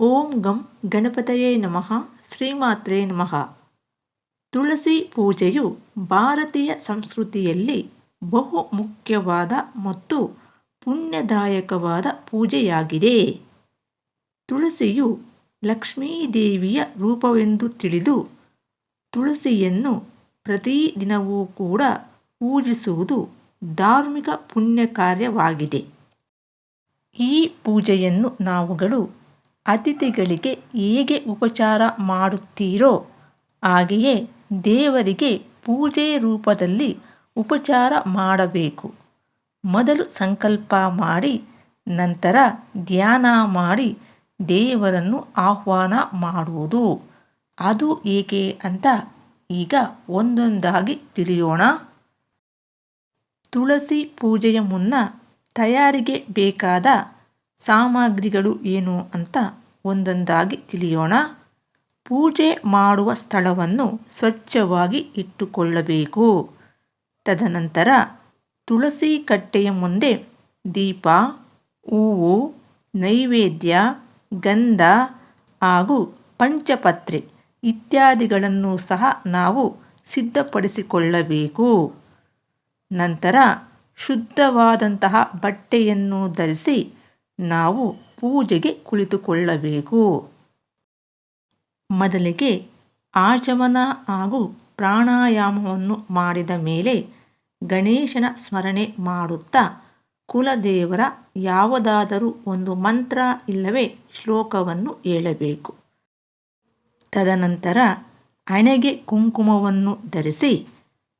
ಓಂ ಗಂ ಗಣಪತಯೇ ನಮಃ ಶ್ರೀಮಾತ್ರೇ ನಮಃ ತುಳಸಿ ಪೂಜೆಯು ಭಾರತೀಯ ಸಂಸ್ಕೃತಿಯಲ್ಲಿ ಬಹು ಮುಖ್ಯವಾದ ಮತ್ತು ಪುಣ್ಯದಾಯಕವಾದ ಪೂಜೆಯಾಗಿದೆ ತುಳಸಿಯು ಲಕ್ಷ್ಮೀದೇವಿಯ ರೂಪವೆಂದು ತಿಳಿದು ತುಳಸಿಯನ್ನು ಪ್ರತಿದಿನವೂ ಕೂಡ ಪೂಜಿಸುವುದು ಧಾರ್ಮಿಕ ಪುಣ್ಯ ಕಾರ್ಯವಾಗಿದೆ ಈ ಪೂಜೆಯನ್ನು ನಾವುಗಳು ಅತಿಥಿಗಳಿಗೆ ಹೇಗೆ ಉಪಚಾರ ಮಾಡುತ್ತೀರೋ ಹಾಗೆಯೇ ದೇವರಿಗೆ ಪೂಜೆ ರೂಪದಲ್ಲಿ ಉಪಚಾರ ಮಾಡಬೇಕು. ಮೊದಲು ಸಂಕಲ್ಪ ಮಾಡಿ, ನಂತರ ಧ್ಯಾನ ಮಾಡಿ ದೇವರನ್ನು ಆಹ್ವಾನ ಮಾಡುವುದು. ಅದು ಏಕೆ ಅಂತ ಈಗ ಒಂದೊಂದಾಗಿ ತಿಳಿಯೋಣ. ತುಳಸಿ ಪೂಜೆಯ ಮುನ್ನ ತಯಾರಿಗೆ ಬೇಕಾದ ಸಾಮಗ್ರಿಗಳು ಏನು ಅಂತ ಒಂದೊಂದಾಗಿ ತಿಳಿಯೋಣ. ಪೂಜೆ ಮಾಡುವ ಸ್ಥಳವನ್ನು ಸ್ವಚ್ಛವಾಗಿ ಇಟ್ಟುಕೊಳ್ಳಬೇಕು. ತದನಂತರ ತುಳಸಿ ಕಟ್ಟೆಯ ಮುಂದೆ ದೀಪ, ಹೂವು, ನೈವೇದ್ಯ, ಗಂಧ ಹಾಗೂ ಪಂಚಪತ್ರೆ ಇತ್ಯಾದಿಗಳನ್ನು ಸಹ ನಾವು ಸಿದ್ಧಪಡಿಸಿಕೊಳ್ಳಬೇಕು. ನಂತರ ಶುದ್ಧವಾದಂತಹ ಬಟ್ಟೆಯನ್ನು ಧರಿಸಿ ನಾವು ಪೂಜೆಗೆ ಕುಳಿತುಕೊಳ್ಳಬೇಕು. ಮೊದಲಿಗೆ ಆಚಮನ ಹಾಗೂ ಪ್ರಾಣಾಯಾಮವನ್ನು ಮಾಡಿದ ಮೇಲೆ ಗಣೇಶನ ಸ್ಮರಣೆ ಮಾಡುತ್ತಾ ಕುಲದೇವರ ಯಾವುದಾದರೂ ಒಂದು ಮಂತ್ರ ಇಲ್ಲವೇ ಶ್ಲೋಕವನ್ನು ಹೇಳಬೇಕು. ತದನಂತರ ಹಣೆಗೆ ಕುಂಕುಮವನ್ನು ಧರಿಸಿ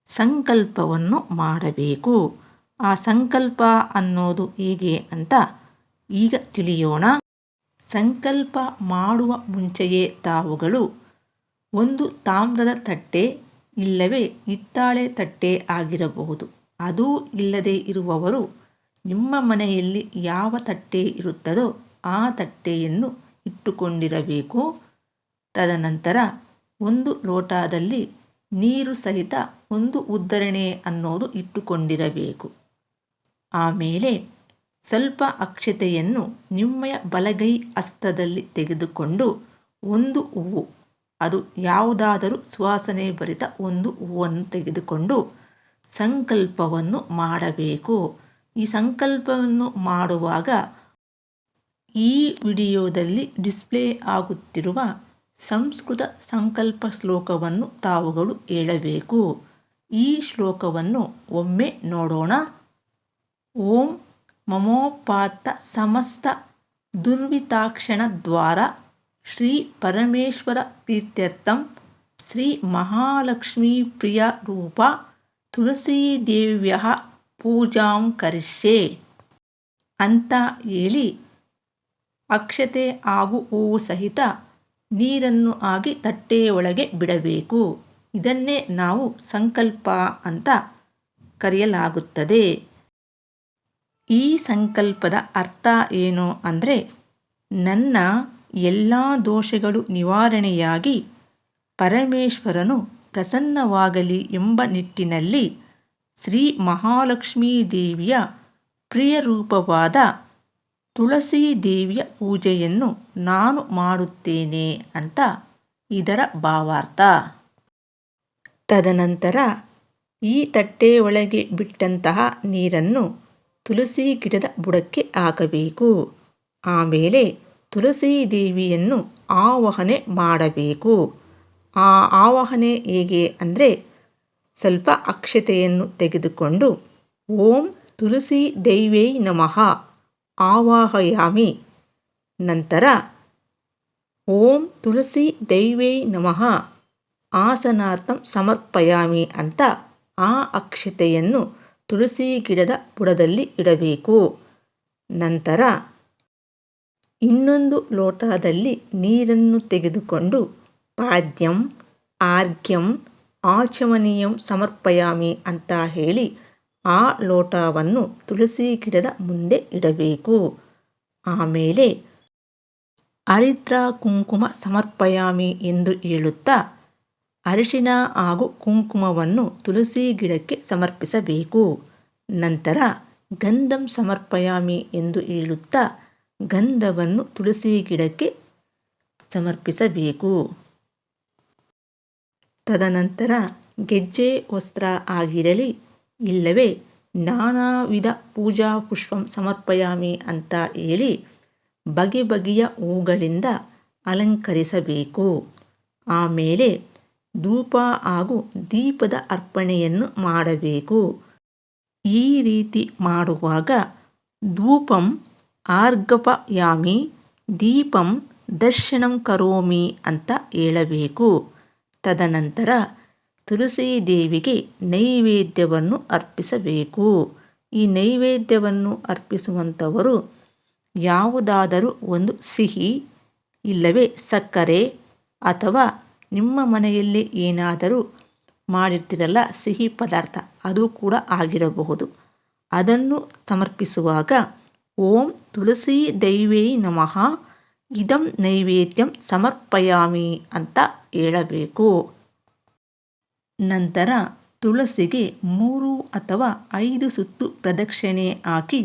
ಸಂಕಲ್ಪವನ್ನು ಮಾಡಬೇಕು. ಆ ಸಂಕಲ್ಪ ಅನ್ನೋದು ಹೇಗೆ ಅಂತ ಈಗ ತಿಳಿಯೋಣ. ಸಂಕಲ್ಪ ಮಾಡುವ ಮುಂಚೆಯೇ ತಾವುಗಳು. ಒಂದು ತಾಮ್ರದ ತಟ್ಟೆ ಇಲ್ಲವೇ ಹಿತ್ತಾಳೆ ತಟ್ಟೆ ಆಗಿರಬಹುದು. ಅದೂ ಇಲ್ಲದೆ ಇರುವವರು ನಿಮ್ಮ ಮನೆಯಲ್ಲಿ ಯಾವ ತಟ್ಟೆ ಇರುತ್ತದೋ ಆ ತಟ್ಟೆಯನ್ನು ಇಟ್ಟುಕೊಂಡಿರಬೇಕು. ತದನಂತರ ಒಂದು ಲೋಟದಲ್ಲಿ ನೀರು ಸಹಿತ ಒಂದು ಉದ್ಧರಣೆ ಅನ್ನೋದು ಇಟ್ಟುಕೊಂಡಿರಬೇಕು. ಆಮೇಲೆ ಸ್ವಲ್ಪ ಅಕ್ಷತೆಯನ್ನು ನಿಮ್ಮಯ ಬಲಗೈ ಹಸ್ತದಲ್ಲಿ ತೆಗೆದುಕೊಂಡು ಒಂದು ಹೂವು, ಅದು ಯಾವುದಾದರೂ ಸುವಾಸನೆ ಭರಿತ ಒಂದು ಹೂವನ್ನು ತೆಗೆದುಕೊಂಡು ಸಂಕಲ್ಪವನ್ನು ಮಾಡಬೇಕು. ಈ ಸಂಕಲ್ಪವನ್ನು ಮಾಡುವಾಗ ಈ ವಿಡಿಯೋದಲ್ಲಿ ಡಿಸ್ಪ್ಲೇ ಆಗುತ್ತಿರುವ ಸಂಸ್ಕೃತ ಸಂಕಲ್ಪ ಶ್ಲೋಕವನ್ನು ತಾವುಗಳು ಹೇಳಬೇಕು. ಈ ಶ್ಲೋಕವನ್ನು ಒಮ್ಮೆ ನೋಡೋಣ. ಓಂ ಮಮೋಪಾತ್ತ ಸಮಸ್ತ ದುರ್ವಿತಾಕ್ಷಣ ದ್ವಾರ ಶ್ರೀ ಪರಮೇಶ್ವರ ತೀರ್ಥ್ಯರ್ಥಂ ಶ್ರೀ ಮಹಾಲಕ್ಷ್ಮೀ ಪ್ರಿಯ ರೂಪ ತುಳಸೀದೇವ್ಯ ಪೂಜಾಂ ಕರಿಷ್ಯೆ ಅಂತ ಹೇಳಿ ಅಕ್ಷತೆ ಹಾಗೂ ಹೂವು ಸಹಿತ ನೀರನ್ನು ಆಗಿ ತಟ್ಟೆಯೊಳಗೆ ಬಿಡಬೇಕು. ಇದನ್ನೇ ನಾವು ಸಂಕಲ್ಪ ಅಂತ ಕರೆಯಲಾಗುತ್ತದೆ. ಈ ಸಂಕಲ್ಪದ ಅರ್ಥ ಏನು ಅಂದರೆ ನನ್ನ ಎಲ್ಲ ದೋಷಗಳು ನಿವಾರಣೆಯಾಗಿ ಪರಮೇಶ್ವರನು ಪ್ರಸನ್ನವಾಗಲಿ ಎಂಬ ನಿಟ್ಟಿನಲ್ಲಿ ಶ್ರೀ ಮಹಾಲಕ್ಷ್ಮೀ ದೇವಿಯ ಪ್ರಿಯ ರೂಪವಾದ ತುಳಸಿ ದೇವಿಯ ಪೂಜೆಯನ್ನು ನಾನು ಮಾಡುತ್ತೇನೆ ಅಂತ ಇದರ ಭಾವಾರ್ಥ. ತದನಂತರ ಈ ತಟ್ಟೆ ಒಳಗೆ ಬಿಟ್ಟಂತಹ ನೀರನ್ನು ತುಳಸಿ ಗಿಡದ ಬುಡಕ್ಕೆ ಹಾಕಬೇಕು ಆಮೇಲೆ ತುಳಸಿ ದೇವಿಯನ್ನು ಆವಾಹನೆ ಮಾಡಬೇಕು. ಆ ಆವಾಹನೆ ಹೇಗೆ ಅಂದರೆ ಸ್ವಲ್ಪ ಅಕ್ಷತೆಯನ್ನು ತೆಗೆದುಕೊಂಡು ಓಂ ತುಳಸಿ ದೈವೇ ನಮಃ ಆವಾಹಯಾಮಿ. ನಂತರ ಓಂ ತುಳಸಿ ದೈವೇ ನಮಃ ಆಸನಾರ್ಥಂ ಸಮರ್ಪಯಾಮಿ ಅಂತ ಆ ಅಕ್ಷತೆಯನ್ನು ತುಳಸಿ ಗಿಡದ ಬುಡದಲ್ಲಿ ಇಡಬೇಕು. ನಂತರ ಇನ್ನೊಂದು ಲೋಟದಲ್ಲಿ ನೀರನ್ನು ತೆಗೆದುಕೊಂಡು ಪಾದ್ಯಂ, ಆರ್ಘ್ಯಂ, ಆಚಮನೀಯಂ ಸಮರ್ಪಯಾಮಿ ಅಂತ ಹೇಳಿ ಆ ಲೋಟವನ್ನು ತುಳಸಿ ಗಿಡದ ಮುಂದೆ ಇಡಬೇಕು. ಆಮೇಲೆ ಹರಿದ್ರ ಕುಂಕುಮ ಸಮರ್ಪಯಾಮಿ ಎಂದು ಹೇಳುತ್ತಾ ಅರಿಶಿನ ಹಾಗೂ ಕುಂಕುಮವನ್ನು ತುಳಸಿ ಗಿಡಕ್ಕೆ ಸಮರ್ಪಿಸಬೇಕು. ನಂತರ ಗಂಧಂ ಸಮರ್ಪಯಾಮಿ ಎಂದು ಹೇಳುತ್ತಾ ಗಂಧವನ್ನು ತುಳಸಿ ಗಿಡಕ್ಕೆ ಸಮರ್ಪಿಸಬೇಕು. ತದನಂತರ ಗೆಜ್ಜೆ ವಸ್ತ್ರ ಆಗಿರಲಿ, ಇಲ್ಲವೇ ನಾನಾ ವಿಧ ಪೂಜಾ ಪುಷ್ಪಂ ಸಮರ್ಪಯಾಮಿ ಅಂತ ಹೇಳಿ ಬಗೆ ಬಗೆಯ ಹೂಗಳಿಂದ ಅಲಂಕರಿಸಬೇಕು. ಆಮೇಲೆ ಧೂಪ ಹಾಗೂ ದೀಪದ ಅರ್ಪಣೆಯನ್ನು ಮಾಡಬೇಕು. ಈ ರೀತಿ ಮಾಡುವಾಗ ಧೂಪಂ ಆರ್ಗಪಯಾಮಿ, ದೀಪಂ ದರ್ಶನಂ ಕರೋಮಿ ಅಂತ ಹೇಳಬೇಕು. ತದನಂತರ ತುಳಸಿ ದೇವಿಗೆ ನೈವೇದ್ಯವನ್ನು ಅರ್ಪಿಸಬೇಕು. ಈ ನೈವೇದ್ಯವನ್ನು ಅರ್ಪಿಸುವಂಥವರು ಯಾವುದಾದರೂ ಒಂದು ಸಿಹಿ, ಇಲ್ಲವೇ ಸಕ್ಕರೆ ಅಥವಾ ನಿಮ್ಮ ಮನೆಯಲ್ಲಿ ಏನಾದರೂ ಮಾಡಿರ್ತಿರಲ್ಲ, ಸಿಹಿ ಪದಾರ್ಥ, ಅದು ಕೂಡ ಆಗಿರಬಹುದು. ಅದನ್ನು ಸಮರ್ಪಿಸುವಾಗ, ಓಂ ತುಳಸಿ ದೈವೇ ನಮಃ, ಇದಂ ನೈವೇದ್ಯಂ ಸಮರ್ಪಯಾಮಿ ಅಂತ ಹೇಳಬೇಕು. ನಂತರ ತುಳಸಿಗೆ ಮೂರು ಅಥವಾ ಐದು ಸುತ್ತು ಪ್ರದಕ್ಷಿಣೆ ಹಾಕಿ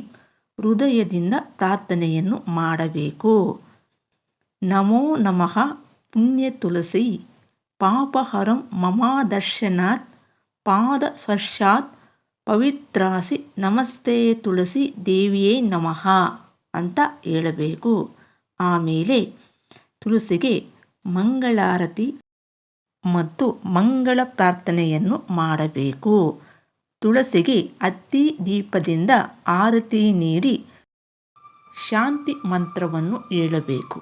ಹೃದಯದಿಂದ ಪ್ರಾರ್ಥನೆಯನ್ನು ಮಾಡಬೇಕು. ನಮೋ ನಮಃ, ಪುಣ್ಯ ತುಳಸಿ. ಪಾಪಹರಂ ಮಮಾದರ್ಶನಾತ್ ಪಾದ ಸ್ಪರ್ಶಾತ್ ಪವಿತ್ರಾಸಿ ನಮಸ್ತೆ ತುಳಸಿ ದೇವಿಯೇ ನಮಃ ಅಂತ ಹೇಳಬೇಕು. ಆಮೇಲೆ ತುಳಸಿಗೆ ಮಂಗಳಾರತಿ ಮತ್ತು ಮಂಗಳ ಪ್ರಾರ್ಥನೆಯನ್ನು ಮಾಡಬೇಕು. ತುಳಸಿಗೆ ಅತ್ತಿ ದೀಪದಿಂದ ಆರತಿ ನೀಡಿ ಶಾಂತಿ ಮಂತ್ರವನ್ನು ಹೇಳಬೇಕು.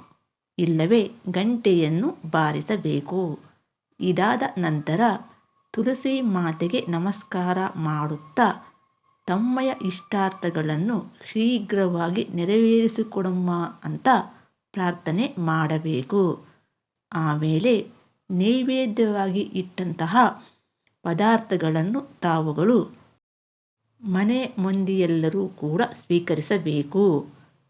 ಇಲ್ಲವೇ ಗಂಟೆಯನ್ನು ಬಾರಿಸಬೇಕು. ಇದಾದ ನಂತರ ತುಳಸಿ ಮಾತೆಗೆ ನಮಸ್ಕಾರ ಮಾಡುತ್ತಾ ತಮ್ಮಯ ಇಷ್ಟಾರ್ಥಗಳನ್ನು ಶೀಘ್ರವಾಗಿ ನೆರವೇರಿಸಿಕೊಡಮ್ಮ ಅಂತ ಪ್ರಾರ್ಥನೆ ಮಾಡಬೇಕು. ಆಮೇಲೆ ನೈವೇದ್ಯವಾಗಿ ಇಟ್ಟಂತಹ ಪದಾರ್ಥಗಳನ್ನು ತಾವುಗಳು ಮನೆ ಮಂದಿಯೆಲ್ಲರೂ ಕೂಡ ಸ್ವೀಕರಿಸಬೇಕು.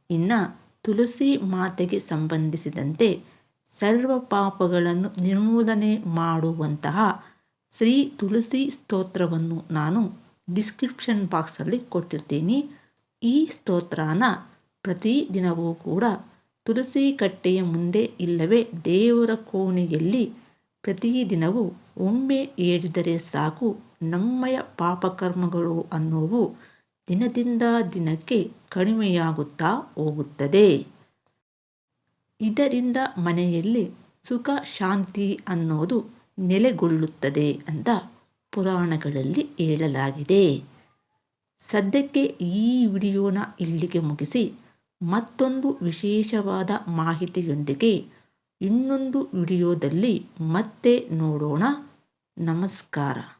ಇನ್ನು ತುಳಸಿ ಮಾತೆಗೆ ಸಂಬಂಧಿಸಿದಂತೆ ಸರ್ವ ಪಾಪಗಳನ್ನು ನಿರ್ಮೂಲನೆ ಮಾಡುವಂತಹ ಶ್ರೀ ತುಳಸಿ ಸ್ತೋತ್ರವನ್ನು ನಾನು ಡಿಸ್ಕ್ರಿಪ್ಷನ್ ಬಾಕ್ಸಲ್ಲಿ ಕೊಟ್ಟಿರ್ತೀನಿ. ಈ ಸ್ತೋತ್ರನ ಪ್ರತಿದಿನವೂ ಕೂಡ ತುಳಸಿ ಕಟ್ಟೆಯ ಮುಂದೆ ಇಲ್ಲವೇ ದೇವರ ಕೋಣೆಯಲ್ಲಿ ಪ್ರತಿದಿನವೂ ಒಮ್ಮೆ ಹೇಳಿದರೆ ಸಾಕು ನಮ್ಮಯ ಪಾಪಕರ್ಮಗಳು ಅನ್ನುವು ದಿನದಿಂದ ದಿನಕ್ಕೆ ಕಡಿಮೆಯಾಗುತ್ತಾ ಹೋಗುತ್ತದೆ. ಇದರಿಂದ ಮನೆಯಲ್ಲಿ ಸುಖ ಶಾಂತಿ ಅನ್ನೋದು ನೆಲೆಗೊಳ್ಳುತ್ತದೆ ಅಂತ ಪುರಾಣಗಳಲ್ಲಿ ಹೇಳಲಾಗಿದೆ. ಸದ್ಯಕ್ಕೆ ಈ ವಿಡಿಯೋನ ಇಲ್ಲಿಗೆ ಮುಗಿಸಿ ಮತ್ತೊಂದು ವಿಶೇಷವಾದ ಮಾಹಿತಿಯೊಂದಿಗೆ ಇನ್ನೊಂದು ವಿಡಿಯೋದಲ್ಲಿ ಮತ್ತೆ ನೋಡೋಣ. ನಮಸ್ಕಾರ.